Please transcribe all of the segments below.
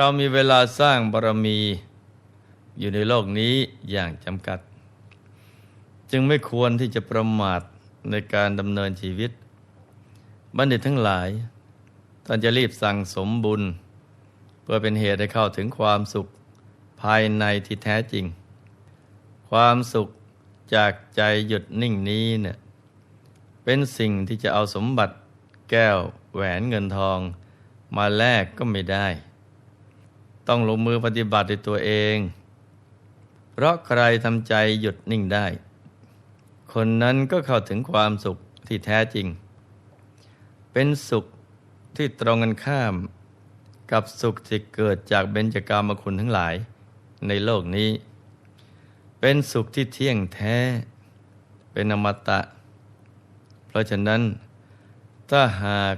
เรามีเวลาสร้างบารมีอยู่ในโลกนี้อย่างจำกัด จึงไม่ควรที่จะประมาทในการดำเนินชีวิต บัณฑิตทั้งหลายท่านจะรีบสั่งสมบุญ เพื่อเป็นเหตุให้เข้าถึงความสุขภายในที่แท้จริง ความสุขจากใจหยุดนิ่งนี้เนี่ยเป็นสิ่งที่จะเอาสมบัติแก้วแหวนเงินทอง มาแลกก็ไม่ได้ ต้องลงมือปฏิบัติด้วยตัวเอง เพราะใครทำใจหยุดนิ่งได้ คนนั้นก็เข้าถึงความสุขที่แท้จริง เป็นสุขที่ตรงกันข้าม กับสุขที่เกิดจากเบญจกามคุณทั้งหลายในโลกนี้ เป็นสุขที่เที่ยงแท้ เป็นอมตะ เพราะฉะนั้น ถ้าหาก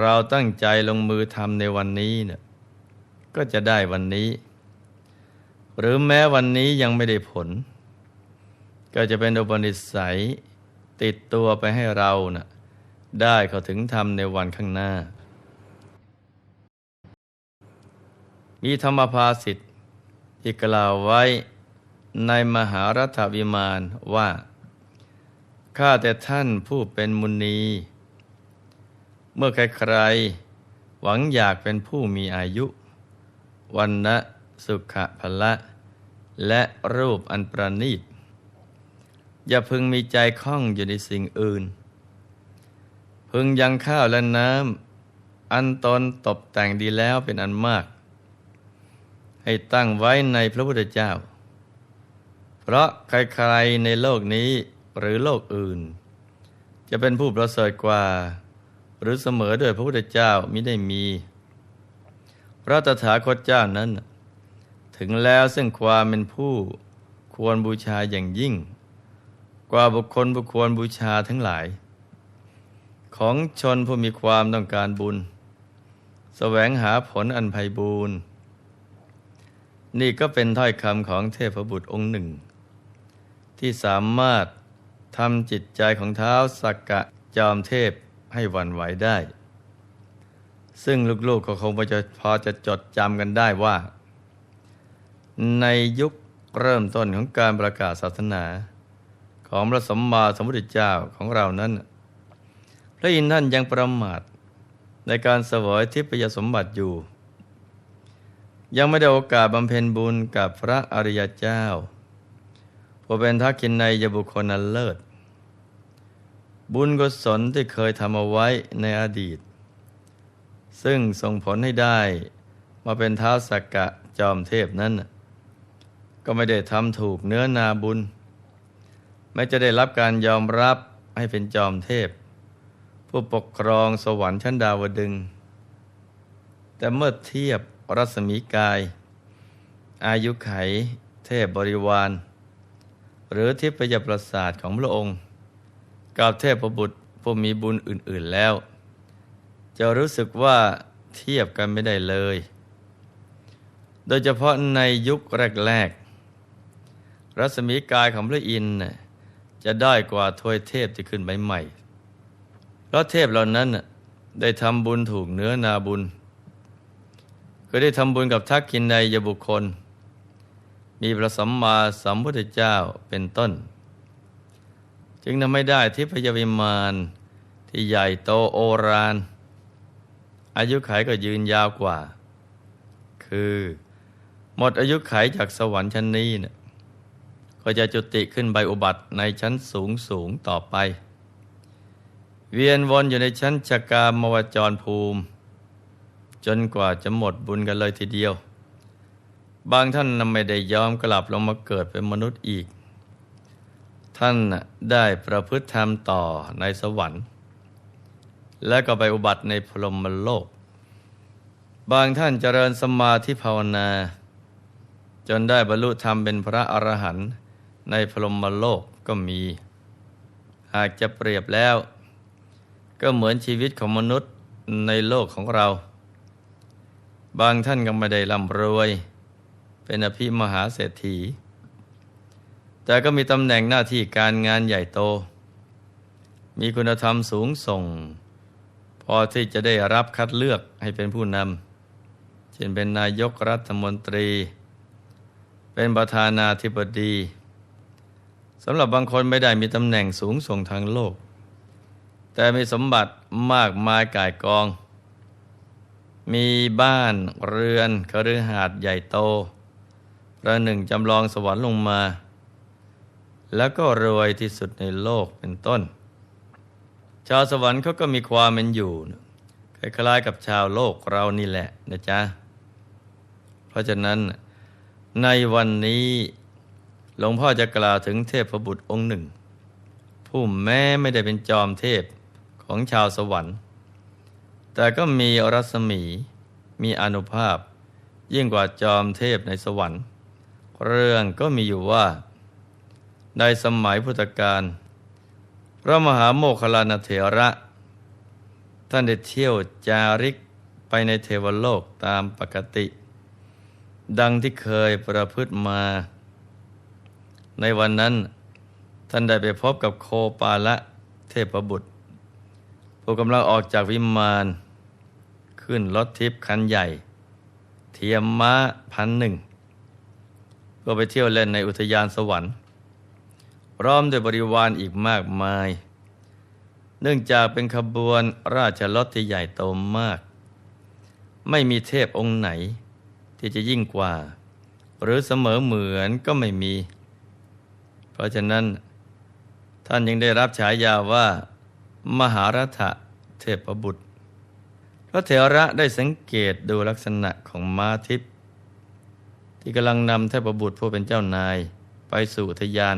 เราตั้งใจลงมือทำในวันนี้เนี่ย ก็จะได้วันนี้ หรือแม้วันนี้ยังไม่ได้ผล ก็จะเป็นอุปนิสัยติดตัวไปให้เรานะ่ะได้เขาถึงธรรมในวันข้างหน้า มีธรรมภาสิทธิ์ที่กล่าวไว้ในมหารัฐวิมานว่า ข้าแต่ท่านผู้เป็นมุนี เมื่อใครๆ หวังอยากเป็นผู้มีอายุ วันนะสุขภละ และรูปอันประณีต อย่าพึงมีใจคล้องอยู่ในสิ่งอื่น พึงยังข้าวและน้ำอันตนตกแต่งดีแล้วเป็นอันมาก ให้ตั้งไว้ในพระพุทธเจ้า เพราะใครๆในโลกนี้หรือโลกอื่น จะเป็นผู้ประเสริฐกว่า หรือเสมอด้วยพระพุทธเจ้ามิได้มี พระตถาคตเจ้านั้น ถึงแล้วซึ่งความเป็นผู้ควรบูชาอย่างยิ่ง กว่าบุคคลบุคคลบูชาทั้งหลาย ของชนผู้มีความต้องการบุญแสวงหาผลอันไพบูรณ์นี่ก็เป็นถ้อยคำของเทพบุตรองค์หนึ่ง ที่สามารถทำจิตใจของเท้าสักกะจอมเทพให้วันไหวได้ ซึ่งลูกๆก็คงพอจะพอจะจดจำกันได้ว่า ในยุคเริ่มต้นของการประกาศศาสนา ของพระสัมมาสัมพุทธเจ้าของเรานั้น พระอินทร์ท่านยังประมาทในการเสวยทิพยสมบัติอยู่ ยังไม่ได้โอกาสบำเพ็ญบุญกับพระอริยเจ้าผู้เป็นทักขินในยบุคคลนันเลิศ บุญกุศลที่เคยทำเอาไว้ในอดีต ซึ่งส่งผลให้ได้มาเป็นเท้าสักกะจอมเทพนั้น ก็ไม่ได้ทำถูกเนื้อนาบุญ ไม่จะได้รับการยอมรับให้เป็นจอมเทพ ผู้ปกครองสวรรค์ชั้นดาวดึง แต่เมื่อเทียบรัศมีกาย อายุไขเทพบริวาร หรือทิพยประสาทของพระองค์ กับเทพบุตรผู้มีบุญอื่น ๆแล้ว จะรู้สึกว่าเทียบกันไม่ได้เลย โดยเฉพาะในยุคแรก ๆ รัศมีกายของพระอินทร์จะได้กว่าทวยเทพที่ขึ้นใหม่ๆเพราะเทพเหล่านั้นได้ทำบุญถูกเนื้อนาบุญก็ได้ทำบุญกับทักขินในยบุคคล มีพระสัมมาสัมพุทธเจ้าเป็นต้น จึงทำไม่ได้ทิพยวิมานที่ใหญ่โตโอราน อายุขัยก็ยืนยาวกว่า คือ หมดอายุขัยจากสวรรค์ชั้นนี้เนี่ยก็จะจุติขึ้นใบอุบัติในชั้นสูงสูงต่อไป เวียนวนอยู่ในชั้นชกามวจรภูมิ จนกว่าจะหมดบุญกันเลยทีเดียว บางท่านไม่ได้ยอมกลับลงมาเกิดเป็นมนุษย์อีก ท่านได้ประพฤติธรรมต่อในสวรรค์ และก็ไปอุบัติในพรหมโลก บางท่านเจริญสมาธิภาวนา จนได้บรรลุธรรมเป็นพระอรหันต์ในพรหมโลกก็มี หากจะเปรียบแล้ว ก็เหมือนชีวิตของมนุษย์ในโลกของเรา บางท่านก็ไม่ได้ร่ำรวย เป็นอภิมหาเศรษฐี แต่ก็มีตำแหน่งหน้าที่การงานใหญ่โต มีคุณธรรมสูงส่ง พอที่จะได้รับคัดเลือกให้เป็นผู้นำเช่นเป็นนายกรัฐมนตรี เป็นประธานาธิบดีสำหรับบางคนไม่ได้มีตำแหน่งสูงส่งทางโลก แต่มีสมบัติมากมายก่ายกอง มีบ้านเรือนคฤหาสน์ใหญ่โตประหนึ่งจำลองสวรรค์ลงมา แล้วก็รวยที่สุดในโลกเป็นต้น ชาวสวรรค์เขาก็มีความเป็นอยู่คล้ายๆกับชาวโลกเรานี่แหละนะจ๊ะ เพราะฉะนั้นในวันนี้หลวงพ่อจะกล่าวถึงเทพบุตรองค์หนึ่ง ผู้แม้ไม่ได้เป็นจอมเทพของชาวสวรรค์ แต่ก็มีรัศมีมีอนุภาพ ยิ่งกว่าจอมเทพในสวรรค์ เรื่องก็มีอยู่ว่า ในสมัยพุทธกาล พระมหาโมคคลานเถระ ท่านได้เที่ยวจาริกไปในเทวโลกตามปกติ ดังที่เคยประพฤติมา ในวันนั้นท่านได้ไปพบกับโคปาละเทพบุตร ผู้กำลังออกจากวิมาน ขึ้นรถทิพย์คันใหญ่ เทียมม้าพันหนึ่งเพื่อไปเที่ยวเล่นในอุทยานสวรรค์ พร้อมด้วยบริวารอีกมากมาย เนื่องจากเป็นขบวนราชรถที่ใหญ่โตมาก ไม่มีเทพองค์ไหน ที่จะยิ่งกว่า หรือเสมอเหมือนก็ไม่มี เพราะฉะนั้น ท่านยังได้รับฉายาว่า มหารัฐเทพบุตรพระเถระได้สังเกตดูลักษณะของม้าทิพย์ที่กำลังนำเทพบุตรผู้เป็นเจ้านายไปสู่ทยาน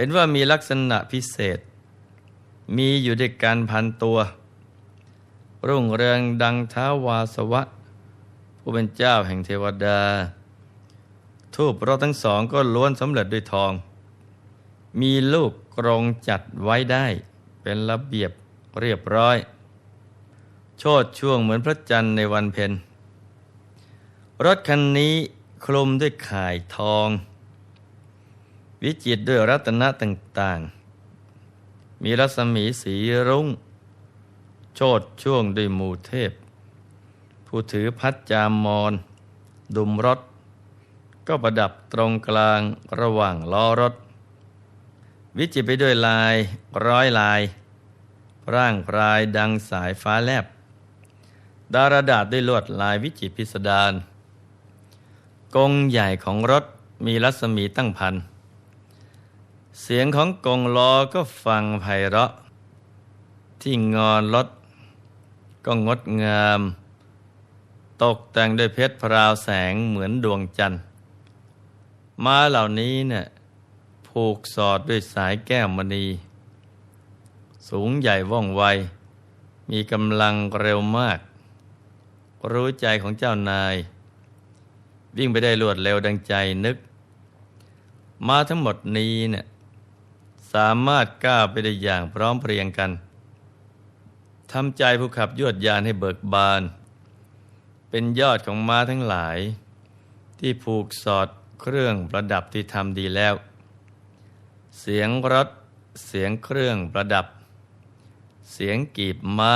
เห็นว่ามีลักษณะพิเศษ มีอยู่ด้วยกันพันตัว รุ่งเรืองดังท้าวาสวะ ผู้เป็นเจ้าแห่งเทวดา ทูบเราทั้งสองก็ล้วนสำเร็จด้วยทอง มีลูกกรงจัดไว้ได้เป็นระเบียบเรียบร้อย โชดช่วงเหมือนพระจันทร์ในวันเพ็ญรถคันนี้คลุมด้วยข่ายทอง วิจิตด้วยรัตนะต่างๆ มีรัศมีสีรุง้ง โชดช่วงด้วยมูเทพ ผู้ถือพัดจามมอนดุมรถ ก็ประดับตรงกลางระหว่างล้อรถ วิจิตไปด้วยลายร้อยลาย ร่างปลายดังสายฟ้าแลบ ดารดาษด้วยลวดลายวิจิตพิสดารกงใหญ่ของรถมีรัศมีตั้งพัน เสียงของกงล้อก็ฟังไพเราะ ที่งอนรถก็งดงาม ตกแต่งด้วยเพชรพราวแสงเหมือนดวงจันทร์ม้าเหล่านี้เนี่ยผูกสอดด้วยสายแก้วมณี สูงใหญ่ว่องไว มีกำลังเร็วมาก รู้ใจของเจ้านาย วิ่งไปได้รวดเร็วดังใจนึก มาทั้งหมดนี้เนี่ย สามารถก้าวไปได้อย่างพร้อมเพรียงกันทำใจผู้ขับยวดยานให้เบิกบาน เป็นยอดของม้าทั้งหลาย ที่ผูกสอดเครื่องประดับที่ทำดีแล้ว เสียงรถ เสียงเครื่องประดับ เสียงกีบม้า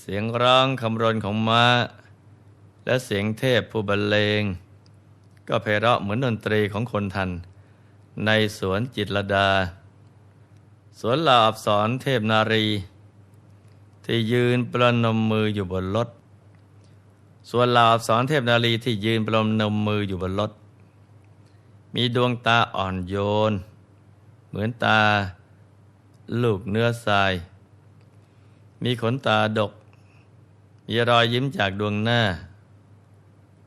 เสียงร้องคำรนของม้า และเสียงเทพผู้บรรเลง ก็เพเราะเหมือนดนตรีของคนทัน ในสวนจิตรดา สวนลาอับสอนเทพนารี ที่ยืนประนมมืออยู่บนรถส่วนเหล่าสอนเทพนาลีที่ยืนปลมนมมืออยู่บนรถมีดวงตาอ่อนโยน เหมือนตา ลูกเนื้อทราย มีขนตาดก มีรอยยิ้มจากดวงหน้า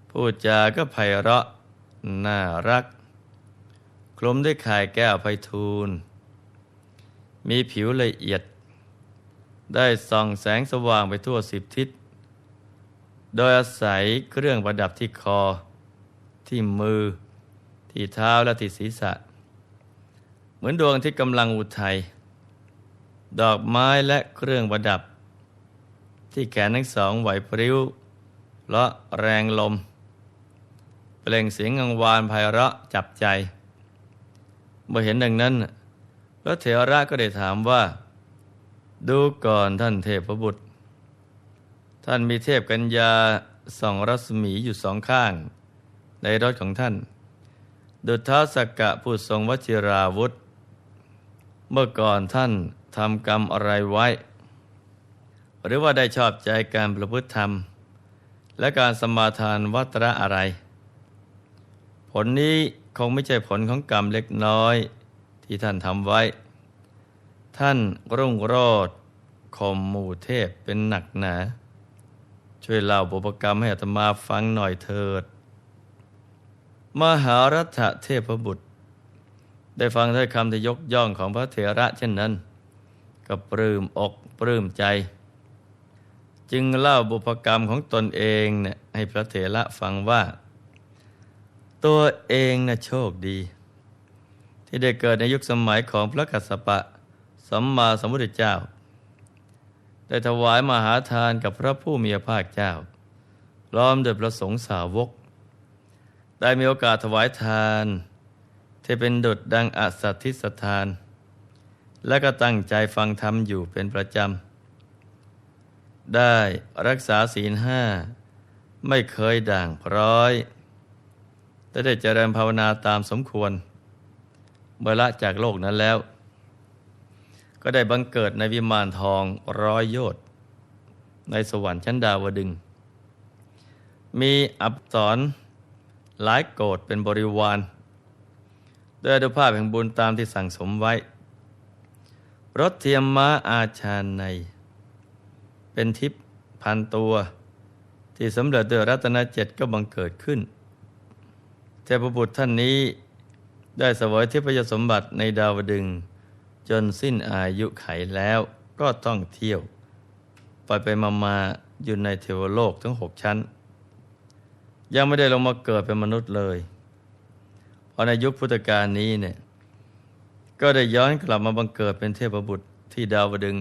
พูดจาก็ไพเราะ น่ารัก คลุมด้วยข่ายแก้วไพทูล มีผิวละเอียด ได้ส่องแสงสว่างไปทั่วสิบทิศ โดยอาศัยเครื่องประดับที่คอ ที่มือ ที่เท้าและที่ศีรษะ เหมือนดวงที่กำลังอุทัย ดอกไม้และเครื่องประดับ ที่แขนทั้งสองไหวพริ้วเลาะแรงลม เปล่งเสียงกังวานไพเราะจับใจ เมื่อเห็นดังนั้น พระเถระก็ได้ถามว่า ดูก่อนท่านเทพบุตร ท่านมีเทพกัญญาสองรัศมีอยู่สองข้าง ในรถของท่าน ดุท้าสกกะผู้ทรงวชิราวุธ เมื่อก่อนท่านทำกรรมอะไรไว้ หรือว่าได้ชอบใจการประพฤติธรรม และการสมาทานวัตระอะไร ผลนี้ คงไม่ใช่ผลของกรรมเล็กน้อยที่ท่านทำไว้ ท่านรุ่งโรดข่มมู่เทพเป็นหนักหนาช่วยเล่าบุพกรรมให้อาตมาฟังหน่อยเถิด มหารัฐเทพบุตร ได้ฟังถ้อยคำที่ยกย่องของพระเถระเช่นนั้น ก็ปลื้มอกปลื้มใจ จึงเล่าบุพกรรมของตนเองเนี่ยให้พระเถระฟังว่า ตัวเองนะ่ะโชคดี ที่ได้เกิดในยุคสมัยของพระกัสสปะ สัมมาสัมพุทธเจ้า ได้ถวายมหาทานกับพระผู้มีพระภาคเจ้าล้อมด้วยพระสงฆ์สาวก ได้มีโอกาสถวายทาน ที่เป็นดุจดังอสัตทิสทาน และก็ตั้งใจฟังธรรมอยู่เป็นประจำ ได้รักษาศีลห้า ไม่เคยด่างพร้อย แต่ได้เจริญภาวนาตามสมควร เมื่อละจากโลกนั้นแล้ว ก็ได้บังเกิดในวิมานทองร้อยโยชน์ในสวรรค์ชั้นดาวดึง มีอับสรหลายโกรธเป็นบริวารด้วยอนุภาพแห่งบุญตามที่สั่งสมไว้ รถเทียมม้าอาชาใน เป็นทิพย์พันตัว ที่สำเร็จด้วยรัตนเจ็ดก็บังเกิดขึ้น เทพบุตรท่านนี้ได้เสวยทิพยสมบัติในดาวดึง จนสิ้นอายุไขแล้วก็ต้องเที่ยว ไปไปมามาอยู่ในเทวโลกทั้งหกชั้น ยังไม่ได้ลงมาเกิดเป็นมนุษย์เลยเพราะในยุคพุทธกาลนี้เนี่ยก็ได้ย้อนกลับมาบังเกิดเป็นเทพบุตรที่ดาวดึง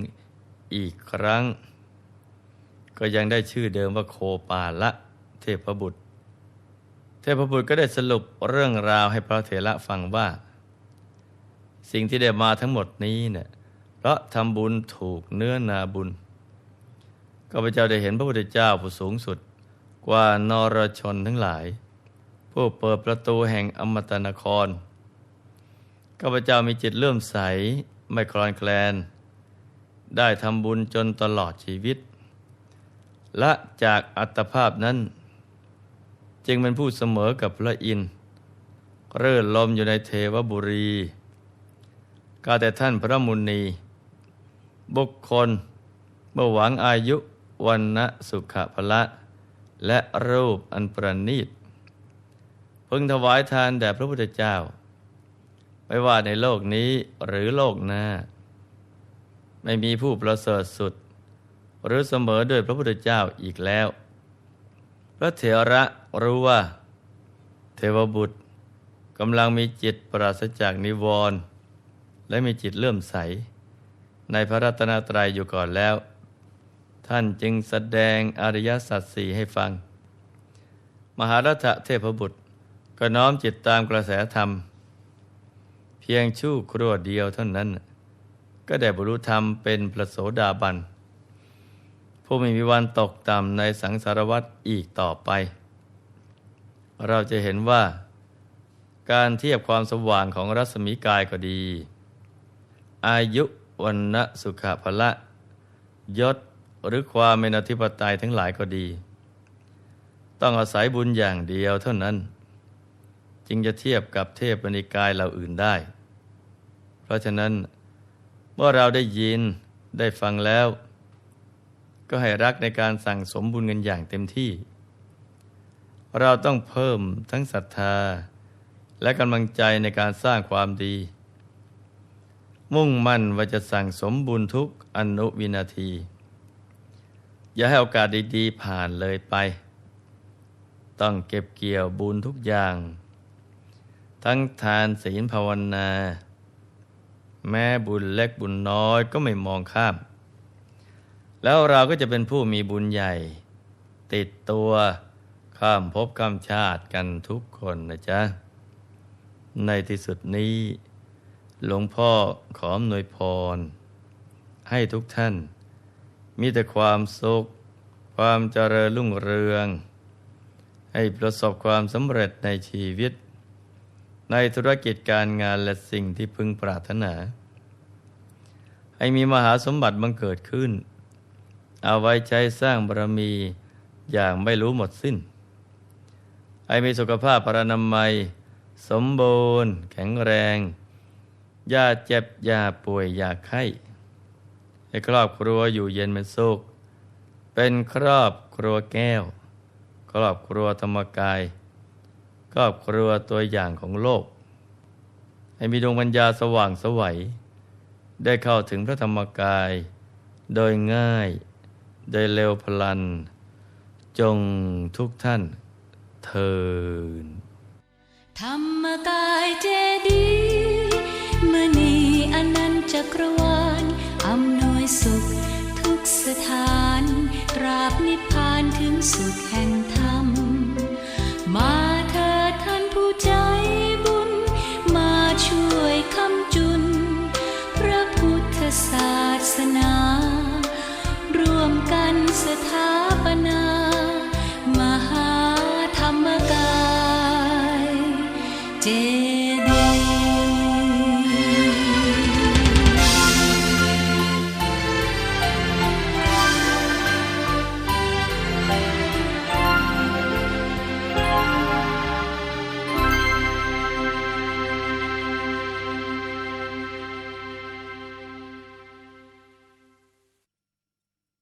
อีกครั้ง ก็ยังได้ชื่อเดิมว่าโคปาละเทพบุตร ทพบุตรก็ได้สรุปเรื่องราวให้พระเถระฟังว่า สิ่งที่ได้มาทั้งหมดนี้เนี่ยเพราะทำบุญถูกเนื้อนาบุญข้าพเจ้าได้เห็นพระพุทธเจ้าผู้สูงสุดกว่านรชนทั้งหลาย ผู้เปิดประตูแห่งอมตะนครข้าพเจ้ามีจิตเลื่อมใสไม่คลอนแคลน ได้ทำบุญจนตลอดชีวิต และจากอัตภาพนั้น จึงเป็นผู้เสมอกับพระอินทร์เรื่อลมอยู่ในเทวบุรีก็แต่ท่านพระมุนี บุคคลเมื่อหวังอายุวันนะสุขภละ และรูปอันประณีตพึงถวายทานแด่พระพุทธเจ้า ไม่ว่าในโลกนี้หรือโลกหน้า ไม่มีผู้ประเสริฐสุด หรือเสมอด้วยพระพุทธเจ้าอีกแล้ว พระเถระ รู้ว่า เทวบุตรกำลังมีจิตปราศจากนิวรณ์และมีจิตเลื่อมใส ในพระรัตนตรัยอยู่ก่อนแล้ว ท่านจึงแสดงอริยสัจสี่ให้ฟัง มหารัฐเทพบุตรก็น้อมจิตตามกระแสธรรม เพียงชั่วครู่เดียวเท่านั้น ก็ได้บรรลุธรรมเป็นพระโสดาบันผู้ไม่มีวันตกต่ำในสังสารวัฏอีกต่อไป เราจะเห็นว่า การเทียบความสว่างของรัศมีกายก็ดี อายุวันนะสุขภละ ยศหรือความเป็นอธิปไตยทั้งหลายก็ดี ต้องอาศัยบุญอย่างเดียวเท่านั้น จึงจะเทียบกับเทพนิกายเหล่าอื่นได้ เพราะฉะนั้นเมื่อเราได้ยินได้ฟังแล้ว ก็ให้รักในการสั่งสมบุญเงินอย่างเต็มที่ เราต้องเพิ่มทั้งศรัทธา และกำลังใจในการสร้างความดี มุ่งมั่นว่าจะสั่งสมบุญทุกอนุวินาที อย่าให้โอกาสดีๆ ผ่านเลยไป ต้องเก็บเกี่ยวบุญทุกอย่าง ทั้งทานศีลภาวนา แม้บุญเล็กบุญน้อยก็ไม่มองข้าม แล้วเราก็จะเป็นผู้มีบุญใหญ่ ติดตัว ข้ามภพข้ามชาติกันทุกคนนะจ๊ะ ในที่สุดนี้ หลวงพ่อขออำนวยพร ให้ทุกท่าน มีแต่ความสุข ความเจริญรุ่งเรือง ให้ประสบความสำเร็จในชีวิต ในธุรกิจการงานและสิ่งที่พึงปรารถนา ให้มีมหาสมบัติบังเกิดขึ้น เอาไว้ใช้สร้างบารมีอย่างไม่รู้หมดสิ้น ให้มีสุขภาพพรรณนามัย สมบูรณ์ แข็งแรง อย่าเจ็บ อย่าป่วย อย่าไข้ให้ครอบครัวอยู่เย็นเป็นสุข เป็นครอบครัวแก้ว ครอบครัวธรรมกาย ครอบครัวตัวอย่างของโลก ให้มีดวงปัญญาสว่างสวัย ได้เข้าถึงพระธรรมกาย โดยง่าย โดยเร็วพลัน จงทุกท่าน เทินธรรมกายเจดีย์มณีอนันตจักรวาลอำนวยสุขทุกสถานตราบนิพพานถึงสุขแห่งธรรม มาเถิดท่านผู้ใจบุญ มาช่วยคำจุน พระพุทธศาสนา ร่วมกันสถาปนา ม